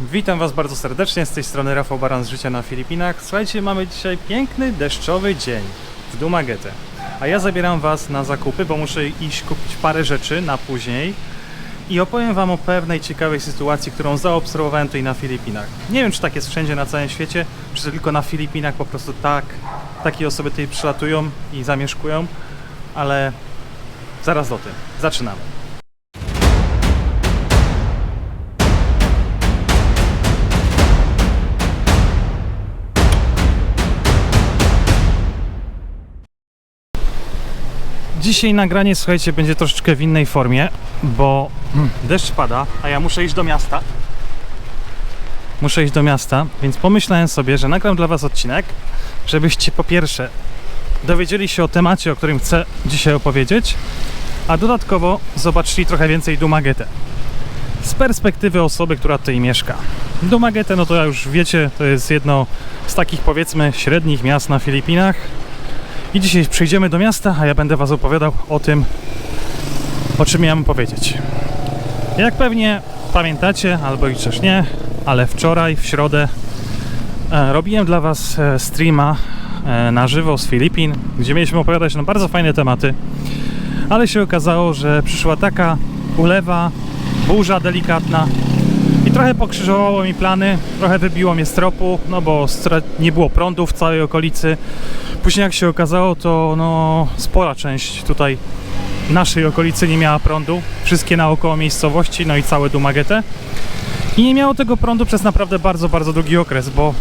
Witam Was bardzo serdecznie, z tej strony Rafał Baran z Życia na Filipinach. Słuchajcie, mamy dzisiaj piękny, deszczowy dzień w Dumaguete. A ja zabieram Was na zakupy, bo muszę iść kupić parę rzeczy na później. I opowiem Wam o pewnej ciekawej sytuacji, którą zaobserwowałem tutaj na Filipinach. Nie wiem, czy tak jest wszędzie na całym świecie, czy tylko na Filipinach po prostu tak, takie osoby tutaj przylatują i zamieszkują, ale zaraz do tym. Zaczynamy. Dzisiaj nagranie, słuchajcie, będzie troszeczkę w innej formie, bo deszcz pada, a ja muszę iść do miasta. Muszę iść do miasta, więc pomyślałem sobie, że nagram dla Was odcinek, żebyście po pierwsze dowiedzieli się o temacie, o którym chcę dzisiaj opowiedzieć, a dodatkowo zobaczyli trochę więcej Dumaguete. Z perspektywy osoby, która tutaj mieszka. Dumaguete, no to jak już wiecie, to jest jedno z takich powiedzmy średnich miast na Filipinach. I dzisiaj przyjdziemy do miasta, a ja będę Was opowiadał o tym, o czym miałem powiedzieć. Jak pewnie pamiętacie, albo i też nie, ale wczoraj, w środę, e, robiłem dla Was e, streama e, na żywo z Filipin, gdzie mieliśmy opowiadać na bardzo fajne tematy, ale się okazało, że przyszła taka ulewa, burza delikatna trochę pokrzyżowało mi plany, trochę wybiło mnie z tropu, no bo nie było prądu w całej okolicy. Później jak się okazało, to no, spora część tutaj naszej okolicy nie miała prądu. Wszystkie naokoło miejscowości, no i całe Dumaguete. I nie miało tego prądu przez naprawdę bardzo, bardzo długi okres, bo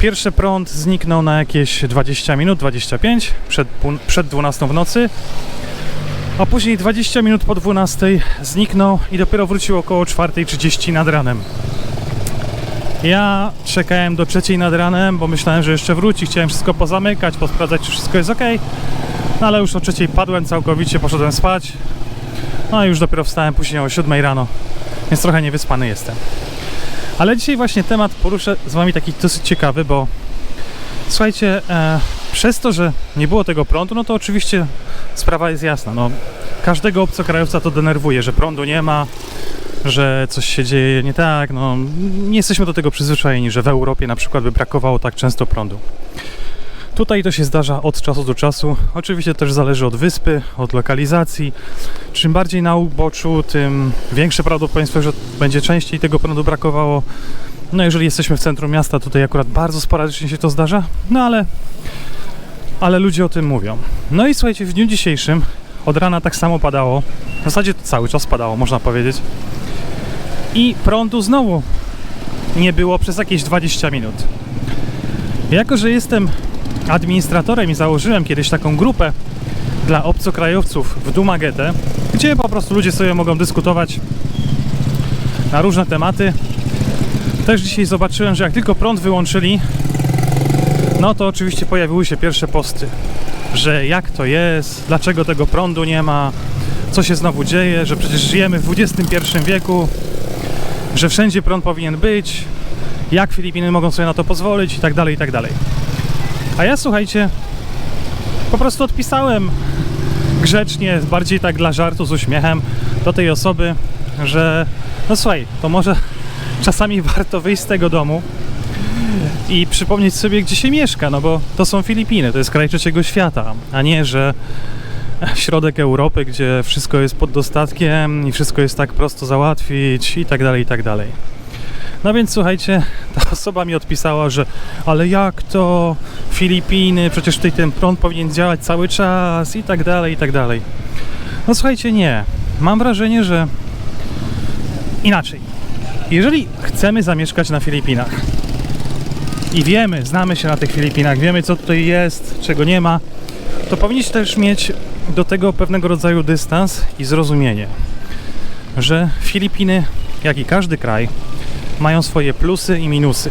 pierwszy prąd zniknął na jakieś 20 minut, 25 przed, przed 12 w nocy. A później 20 minut po 12 zniknął i dopiero wrócił około 4.30 nad ranem. Ja czekałem do trzeciej nad ranem, bo myślałem, że jeszcze wróci. Chciałem wszystko pozamykać, posprawdzać, czy wszystko jest ok. No ale już o trzeciej padłem całkowicie, poszedłem spać. No i już dopiero wstałem później o 7 rano, więc trochę niewyspany jestem. Ale dzisiaj właśnie temat poruszę z Wami taki dosyć ciekawy, bo słuchajcie, e, przez to, że nie było tego prądu, no to oczywiście sprawa jest jasna. No, każdego obcokrajowca to denerwuje, że prądu nie ma, że coś się dzieje nie tak. No, nie jesteśmy do tego przyzwyczajeni, że w Europie na przykład by brakowało tak często prądu. Tutaj to się zdarza od czasu do czasu. Oczywiście też zależy od wyspy, od lokalizacji. Czym bardziej na uboczu, tym większe prawdopodobieństwo, że będzie częściej tego prądu brakowało. No jeżeli jesteśmy w centrum miasta, tutaj akurat bardzo sporadycznie się to zdarza, no ale, ale ludzie o tym mówią. No i słuchajcie, w dniu dzisiejszym od rana tak samo padało. W zasadzie cały czas padało, można powiedzieć. I prądu znowu nie było przez jakieś 20 minut. Jako, że jestem administratorem i założyłem kiedyś taką grupę dla obcokrajowców w Dumaguete, gdzie po prostu ludzie sobie mogą dyskutować na różne tematy. Też dzisiaj zobaczyłem, że jak tylko prąd wyłączyli, no to oczywiście pojawiły się pierwsze posty, że jak to jest, dlaczego tego prądu nie ma, co się znowu dzieje, że przecież żyjemy w XXI wieku, że wszędzie prąd powinien być, jak Filipiny mogą sobie na to pozwolić i tak dalej, i tak dalej. A ja słuchajcie, po prostu odpisałem grzecznie, bardziej tak dla żartu, z uśmiechem do tej osoby, że no słuchaj, to może czasami warto wyjść z tego domu i przypomnieć sobie, gdzie się mieszka, no bo to są Filipiny, to jest kraj trzeciego świata, a nie, że środek Europy, gdzie wszystko jest pod dostatkiem i wszystko jest tak prosto załatwić i tak dalej, i tak dalej. No więc słuchajcie, ta osoba mi odpisała, że ale jak to Filipiny, przecież tutaj ten prąd powinien działać cały czas i tak dalej, i tak dalej. No słuchajcie, nie. Mam wrażenie, że inaczej. Jeżeli chcemy zamieszkać na Filipinach i wiemy, znamy się na tych Filipinach, wiemy co tutaj jest, czego nie ma, to powinniśmy też mieć do tego pewnego rodzaju dystans i zrozumienie, że Filipiny, jak i każdy kraj, mają swoje plusy i minusy.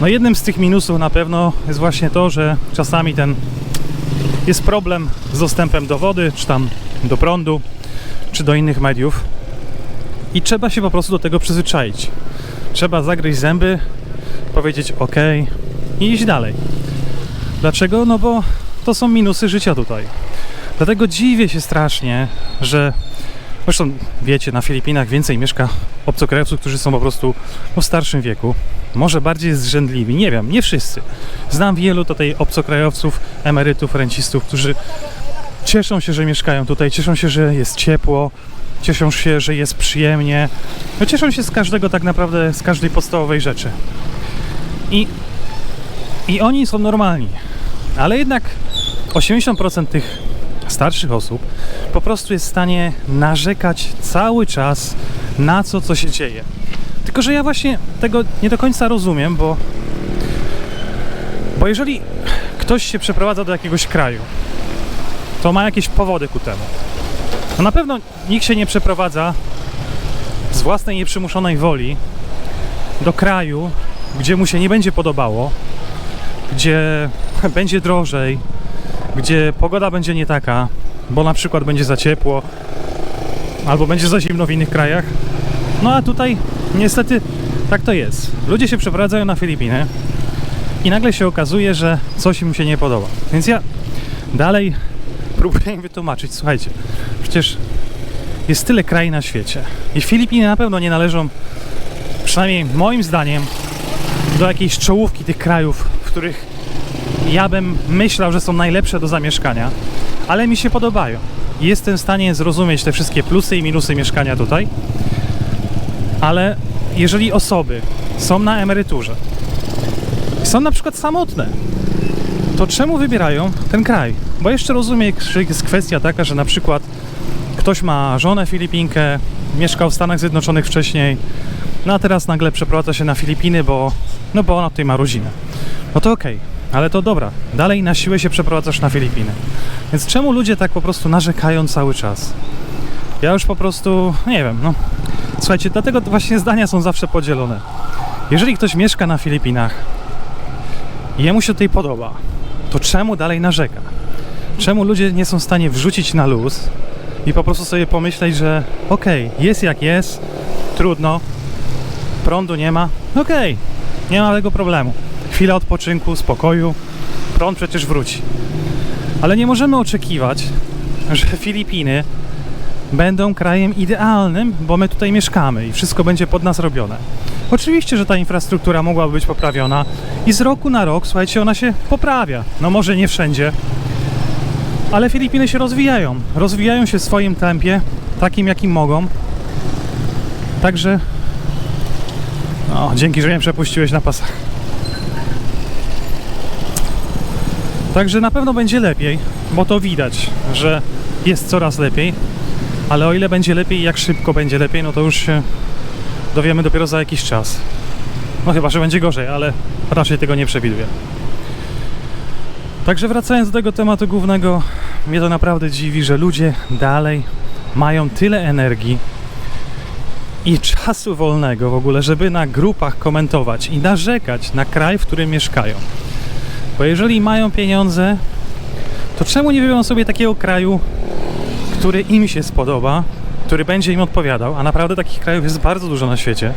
No jednym z tych minusów na pewno jest właśnie to, że czasami ten jest problem z dostępem do wody, czy tam do prądu, czy do innych mediów. I trzeba się po prostu do tego przyzwyczaić. Trzeba zagryźć zęby, powiedzieć ok i iść dalej. Dlaczego? No bo to są minusy życia tutaj. Dlatego dziwię się strasznie, że Zresztą wiecie, na Filipinach więcej mieszka obcokrajowców, którzy są po prostu w starszym wieku. Może bardziej zrzędliwi, nie wiem, nie wszyscy. Znam wielu tutaj obcokrajowców, emerytów, rencistów, którzy cieszą się, że mieszkają tutaj, cieszą się, że jest ciepło, cieszą się, że jest przyjemnie. No, cieszą się z każdego tak naprawdę, z każdej podstawowej rzeczy. I, I oni są normalni. Ale jednak 80% tych starszych osób po prostu jest w stanie narzekać cały czas na co, co się dzieje. Tylko, że ja właśnie tego nie do końca rozumiem, bo, bo jeżeli ktoś się przeprowadza do jakiegoś kraju, to ma jakieś powody ku temu. No na pewno nikt się nie przeprowadza z własnej nieprzymuszonej woli do kraju, gdzie mu się nie będzie podobało, gdzie będzie drożej, gdzie pogoda będzie nie taka, bo na przykład będzie za ciepło, albo będzie za zimno w innych krajach. No a tutaj niestety tak to jest. Ludzie się przeprowadzają na Filipiny i nagle się okazuje, że coś im się nie podoba. Więc ja dalej próbuję im wytłumaczyć, słuchajcie, przecież jest tyle krajów na świecie i Filipiny na pewno nie należą, przynajmniej moim zdaniem, do jakiejś czołówki tych krajów, w których ja bym myślał, że są najlepsze do zamieszkania, ale mi się podobają. Jestem w stanie zrozumieć te wszystkie plusy i minusy mieszkania tutaj, ale jeżeli osoby są na emeryturze, są na przykład samotne, to czemu wybierają ten kraj? Bo jeszcze rozumiem, że jest kwestia taka, że na przykład ktoś ma żonę Filipinkę, mieszkał w Stanach Zjednoczonych wcześniej, no a teraz nagle przeprowadza się na Filipiny, bo, no bo ona tutaj ma rodzinę. No to okej, ale to dobra, dalej na siłę się przeprowadzasz na Filipiny. Więc czemu ludzie tak po prostu narzekają cały czas? Ja już po prostu, nie wiem, no. Słuchajcie, dlatego właśnie zdania są zawsze podzielone. Jeżeli ktoś mieszka na Filipinach i jemu się tutaj podoba, to czemu dalej narzeka? Czemu ludzie nie są w stanie wrzucić na luz i po prostu sobie pomyśleć, że okej, jest jak jest, trudno, prądu nie ma, okej, nie ma tego problemu. Chwila odpoczynku, spokoju, prąd przecież wróci. Ale nie możemy oczekiwać, że Filipiny będą krajem idealnym, bo my tutaj mieszkamy i wszystko będzie pod nas robione. Oczywiście, że ta infrastruktura mogłaby być poprawiona i z roku na rok, słuchajcie, ona się poprawia. No może nie wszędzie, ale Filipiny się rozwijają. Rozwijają się w swoim tempie, takim jakim mogą. Także. O, dzięki, że mnie przepuściłeś na pasach. Także na pewno będzie lepiej, bo to widać, że jest coraz lepiej. Ale o ile będzie lepiej i jak szybko będzie lepiej, no to już się dowiemy dopiero za jakiś czas. No chyba, że będzie gorzej, ale raczej tego nie przewiduję. Także wracając do tego tematu głównego, mnie to naprawdę dziwi, że ludzie dalej mają tyle energii i czasu wolnego w ogóle, żeby na grupach komentować i narzekać na kraj, w którym mieszkają. Bo jeżeli mają pieniądze, to czemu nie wybiorą sobie takiego kraju, który im się spodoba, który będzie im odpowiadał, a naprawdę takich krajów jest bardzo dużo na świecie,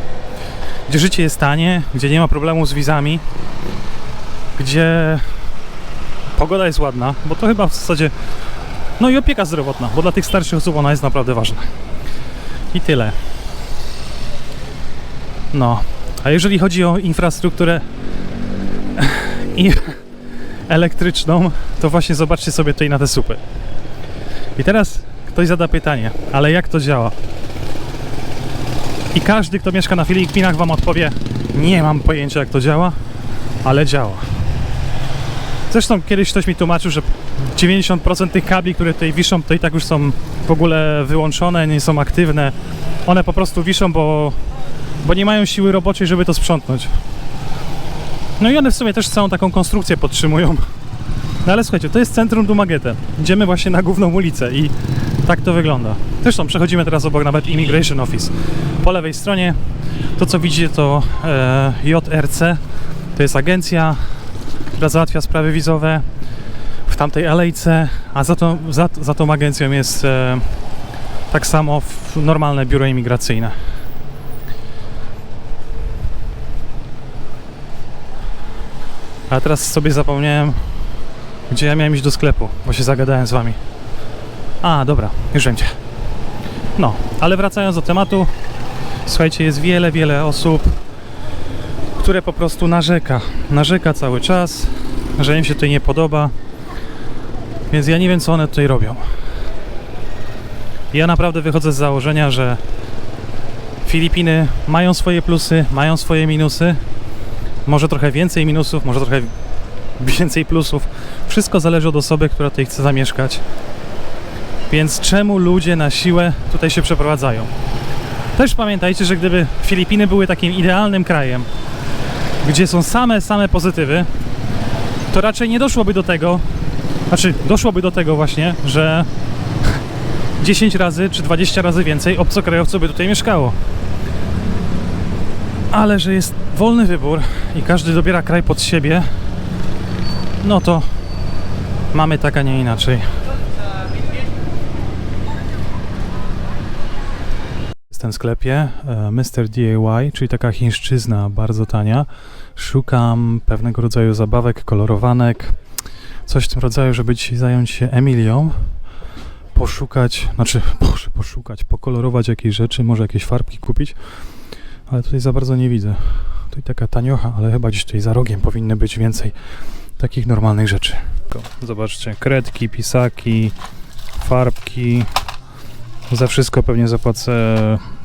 gdzie życie jest tanie, gdzie nie ma problemu z wizami, gdzie pogoda jest ładna, bo to chyba w zasadzie. No i opieka zdrowotna, bo dla tych starszych osób ona jest naprawdę ważna. I tyle. No, a jeżeli chodzi o infrastrukturę i elektryczną, to właśnie zobaczcie sobie tutaj na te supy. I teraz ktoś zada pytanie, ale jak to działa? I każdy, kto mieszka na Filipinach, wam odpowie: Nie mam pojęcia, jak to działa, ale działa. Zresztą kiedyś ktoś mi tłumaczył, że 90% tych kabli, które tutaj wiszą, to i tak już są w ogóle wyłączone, nie są aktywne. One po prostu wiszą, bo, bo nie mają siły roboczej, żeby to sprzątnąć. No i one w sumie też całą taką konstrukcję podtrzymują. No ale słuchajcie, to jest centrum Dumaguete. Idziemy właśnie na główną ulicę i tak to wygląda. Zresztą przechodzimy teraz obok nawet Immigration Office. Po lewej stronie to co widzicie to e, JRC. To jest agencja, która załatwia sprawy wizowe w tamtej alejce, a za, to, za, za tą agencją jest e, tak samo normalne biuro imigracyjne. A teraz sobie zapomniałem, gdzie ja miałem iść do sklepu, bo się zagadałem z wami. A, dobra, już będzie. No, ale wracając do tematu, słuchajcie, jest wiele, wiele osób, które po prostu narzeka. Narzeka cały czas, że im się tutaj nie podoba. Więc ja nie wiem, co one tutaj robią. Ja naprawdę wychodzę z założenia, że Filipiny mają swoje plusy, mają swoje minusy. Może trochę więcej minusów, może trochę więcej plusów. Wszystko zależy od osoby, która tutaj chce zamieszkać. Więc czemu ludzie na siłę tutaj się przeprowadzają? Też pamiętajcie, że gdyby Filipiny były takim idealnym krajem, gdzie są same, same pozytywy, to raczej nie doszłoby do tego, znaczy doszłoby do tego właśnie, że 10 razy czy 20 razy więcej obcokrajowców by tutaj mieszkało. Ale że jest wolny wybór i każdy dobiera kraj pod siebie, no to mamy tak, a nie inaczej. W tym sklepie e, Mr. DIY, czyli taka chińszczyzna bardzo tania. Szukam pewnego rodzaju zabawek, kolorowanek, coś w tym rodzaju, żeby dzisiaj zająć się Emilią. Poszukać, znaczy, proszę poszukać, pokolorować jakieś rzeczy, może jakieś farbki kupić, ale tutaj za bardzo nie widzę. Tutaj taka taniocha, ale chyba gdzieś tutaj za rogiem powinny być więcej takich normalnych rzeczy. Zobaczcie, kredki, pisaki, farbki. Za wszystko pewnie zapłacę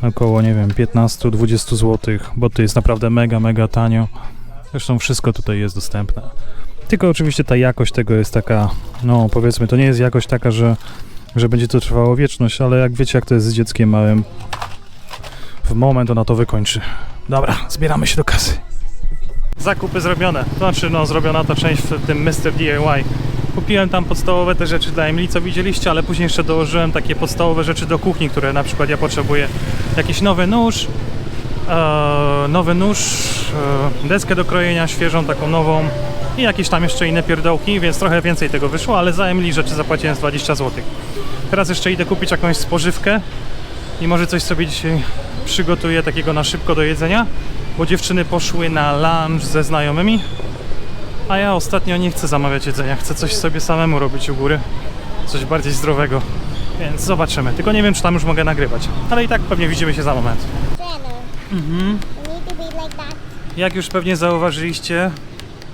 około, nie wiem, 15-20 zł, bo to jest naprawdę mega, mega tanio. Zresztą wszystko tutaj jest dostępne. Tylko oczywiście ta jakość tego jest taka, no powiedzmy, to nie jest jakość taka, że, że będzie to trwało wieczność, ale jak wiecie, jak to jest z dzieckiem małym, w moment ona to wykończy. Dobra, zbieramy się do kasy. Zakupy zrobione, to znaczy no zrobiona ta część w tym Mr. DIY. Kupiłem tam podstawowe te rzeczy dla Emily, co widzieliście, ale później jeszcze dołożyłem takie podstawowe rzeczy do kuchni, które na przykład ja potrzebuję. Jakiś nowy nóż, e, nowy nóż, e, deskę do krojenia świeżą, taką nową i jakieś tam jeszcze inne pierdołki, więc trochę więcej tego wyszło, ale za Emily rzeczy zapłaciłem z 20 zł. Teraz jeszcze idę kupić jakąś spożywkę i może coś sobie dzisiaj przygotuję takiego na szybko do jedzenia, bo dziewczyny poszły na lunch ze znajomymi, a ja ostatnio nie chcę zamawiać jedzenia, chcę coś sobie samemu robić u góry, coś bardziej zdrowego, więc zobaczymy. Tylko nie wiem, czy tam już mogę nagrywać, ale i tak pewnie widzimy się za moment. Mhm. Jak już pewnie zauważyliście,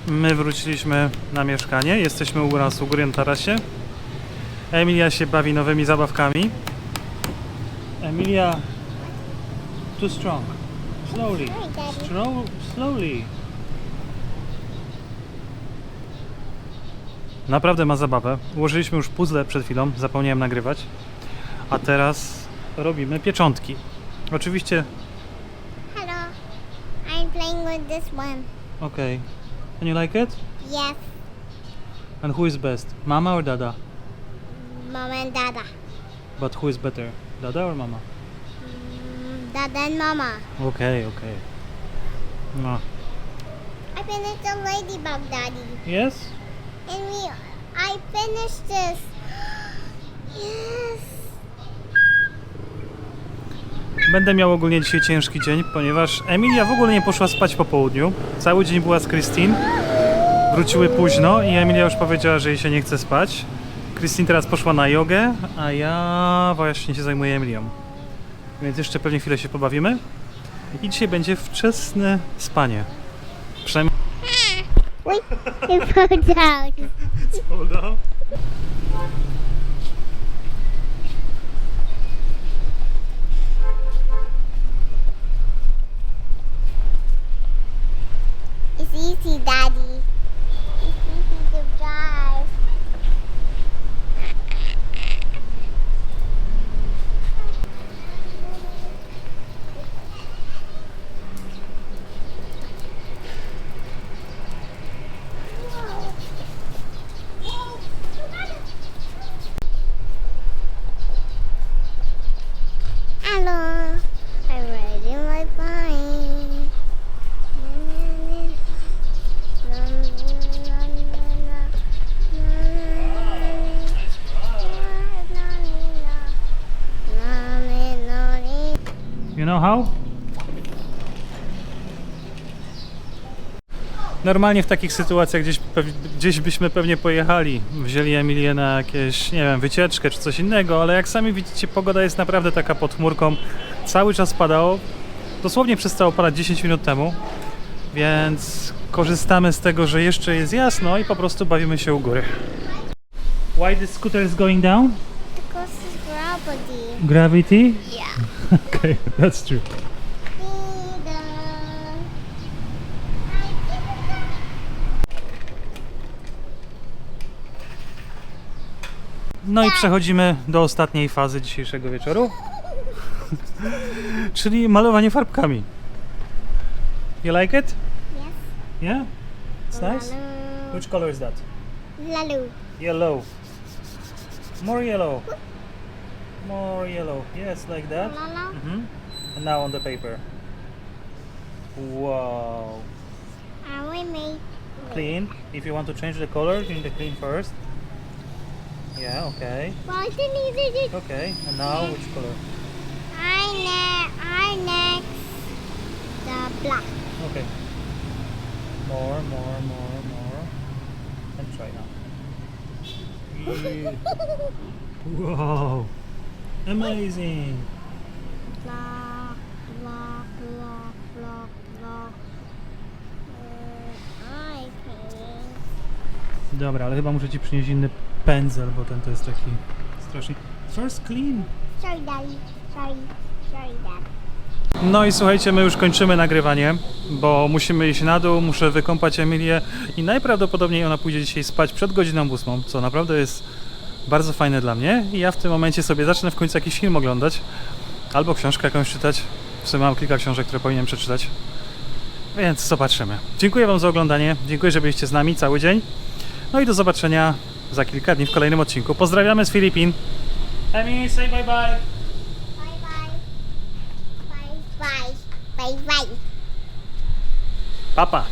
my wróciliśmy na mieszkanie. Jesteśmy u nas u góry na tarasie. Emilia się bawi nowymi zabawkami. Emilia, too strong. Slowly. Slow, slowly. Naprawdę ma zabawę. Ułożyliśmy już puzzle przed chwilą, zapomniałem nagrywać. A teraz robimy pieczątki. Oczywiście, Hello. I'm playing with this one. okay. And you like it? Yes, And who is best, mama or dada? Mama and Dada. But who is better, dada or mama? Mm, Dada and Mama. Okay, okay. No. I finished the ladybug, Daddy. Yes? And we, I finished this. yes. Będę miał ogólnie dzisiaj ciężki dzień, ponieważ Emilia w ogóle nie poszła spać po południu. Cały dzień była z Christine. Wróciły późno i Emilia już powiedziała, że jej się nie chce spać. Christine teraz poszła na jogę, a ja właśnie się zajmuję Emilią. Więc jeszcze pewnie chwilę się pobawimy. I dzisiaj będzie wczesne spanie. Przynajmniej... Wait, it fell down. It's easy, Daddy. It's easy to drive. Hello, I'm riding my bike. You know how? Normalnie w takich sytuacjach gdzieś, gdzieś byśmy pewnie pojechali, wzięli Emilię na jakieś, nie wiem, wycieczkę czy coś innego, ale jak sami widzicie, pogoda jest naprawdę taka pod chmurką. Cały czas padało, dosłownie przestało padać 10 minut temu, więc korzystamy z tego, że jeszcze jest jasno i po prostu bawimy się u góry. Why the scooter is going down? Because it's gravity. Gravity? Yeah. Okay, that's true. No i przechodzimy do ostatniej fazy dzisiejszego wieczoru, czyli malowanie farbkami. You like it? Yes. Yeah? It's nice? Which color is that? Lalu. Yellow. More yellow. More yellow. Yes, like that. Lalu. hmm And now on the paper. Wow. And we made Clean. If you want to change the color, you need to clean first. Yeah, okay. Well, I didn't need it. Okay. And now which color? I ne I next the black. Okay. More, more, more, more. And try now. Yeah. Amazing. I think. Dobra, ale chyba muszę ci przynieść inny pędzel, bo ten to jest taki strasznie. First clean. Sorry, Daddy. Sorry. Sorry, Dad. No i słuchajcie, my już kończymy nagrywanie, bo musimy iść na dół, muszę wykąpać Emilię i najprawdopodobniej ona pójdzie dzisiaj spać przed godziną ósmą, co naprawdę jest bardzo fajne dla mnie i ja w tym momencie sobie zacznę w końcu jakiś film oglądać albo książkę jakąś czytać. W sumie mam kilka książek, które powinienem przeczytać. Więc zobaczymy. Dziękuję Wam za oglądanie. Dziękuję, że byliście z nami cały dzień. No i do zobaczenia za kilka dni w kolejnym odcinku. Pozdrawiamy z Filipin. Emi, say bye bye. Bye bye. Bye bye. Bye bye. Papa.